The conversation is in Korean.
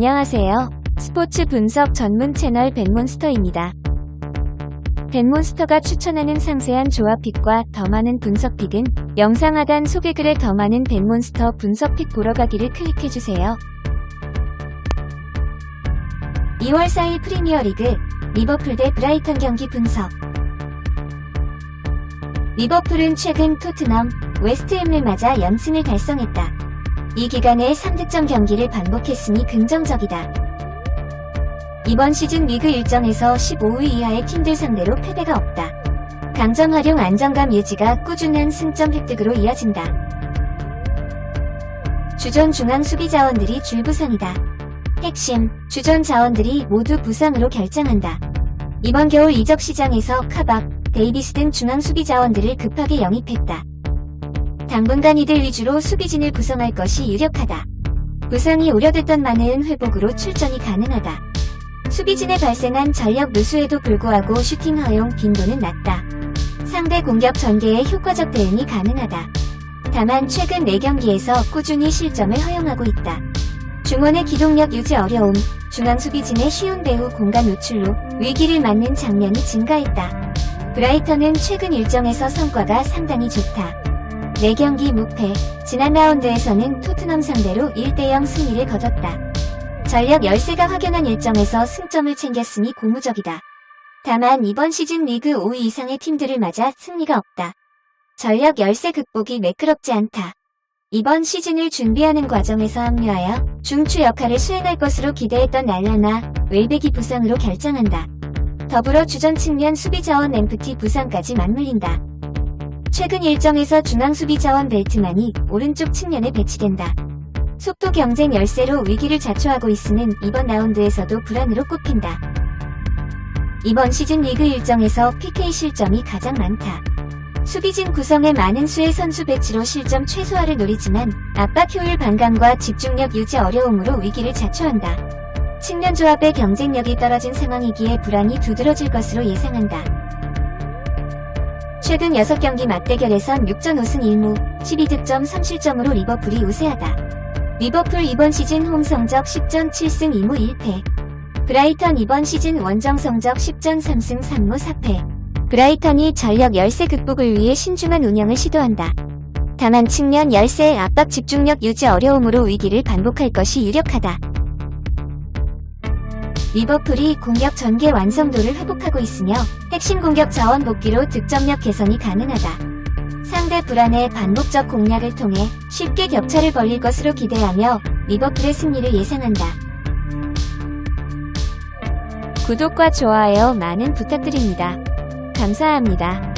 안녕하세요. 스포츠 분석 전문 채널 벤몬스터입니다. 벤몬스터가 추천하는 상세한 조합픽과 더 많은 분석픽은 영상 하단 소개글에 더 많은 벤몬스터 분석픽 보러 가기를 클릭해주세요. 2월 4일 프리미어리그 리버풀 대 브라이턴 경기 분석 리버풀은 최근 토트넘, 웨스트햄을 맞아 연승을 달성했다. 이 기간에 3득점 경기를 반복했으니 긍정적이다. 이번 시즌 리그 일정에서 15위 이하의 팀들 상대로 패배가 없다. 강점 활용 안정감 유지가 꾸준한 승점 획득으로 이어진다. 주전 중앙 수비 자원들이 줄부상이다. 핵심, 주전 자원들이 모두 부상으로 결장한다. 이번 겨울 이적 시장에서 카박, 데이비스 등 중앙 수비 자원들을 급하게 영입했다. 당분간 이들 위주로 수비진을 구성할 것이 유력하다. 부상이 우려됐던 만해은 회복으로 출전이 가능하다. 수비진에 발생한 전력 누수에도 불구하고 슈팅 허용 빈도는 낮다. 상대 공격 전개에 효과적 대응이 가능하다. 다만 최근 4경기에서 꾸준히 실점을 허용하고 있다. 중원의 기동력 유지 어려움, 중앙 수비진의 쉬운 배후 공간 노출로 위기를 맞는 장면이 증가했다. 브라이턴은 최근 일정에서 성과가 상당히 좋다. 4경기 무패, 지난 라운드에서는 토트넘 상대로 1대0 승리를 거뒀다. 전력 열세가 확연한 일정에서 승점을 챙겼으니 고무적이다. 다만 이번 시즌 리그 5위 이상의 팀들을 맞아 승리가 없다. 전력 열세 극복이 매끄럽지 않다. 이번 시즌을 준비하는 과정에서 합류하여 중추 역할을 수행할 것으로 기대했던 날라나 웰백이 부상으로 결정한다. 더불어 주전 측면 수비 자원 램프티 부상까지 맞물린다. 최근 일정에서 중앙 수비 자원 벨트만이 오른쪽 측면에 배치된다. 속도 경쟁 열세로 위기를 자초하고 있으는 이번 라운드에서도 불안으로 꼽힌다. 이번 시즌 리그 일정에서 PK 실점이 가장 많다. 수비진 구성에 많은 수의 선수 배치로 실점 최소화를 노리지만 압박 효율 반감과 집중력 유지 어려움으로 위기를 자초한다. 측면 조합의 경쟁력이 떨어진 상황이기에 불안이 두드러질 것으로 예상한다. 최근 6경기 맞대결에선 6전 5승 1무, 12득점 3실점으로 리버풀이 우세하다. 리버풀 이번 시즌 홈 성적 10전 7승 2무 1패. 브라이턴 이번 시즌 원정 성적 10전 3승 3무 4패. 브라이턴이 전력 열세 극복을 위해 신중한 운영을 시도한다. 다만 측면 열세의 압박 집중력 유지 어려움으로 위기를 반복할 것이 유력하다. 리버풀이 공격 전개 완성도를 회복하고 있으며 핵심 공격 자원 복귀로 득점력 개선이 가능하다. 상대 불안의 반복적 공략을 통해 쉽게 격차를 벌릴 것으로 기대하며 리버풀의 승리를 예상한다. 구독과 좋아요 많은 부탁드립니다. 감사합니다.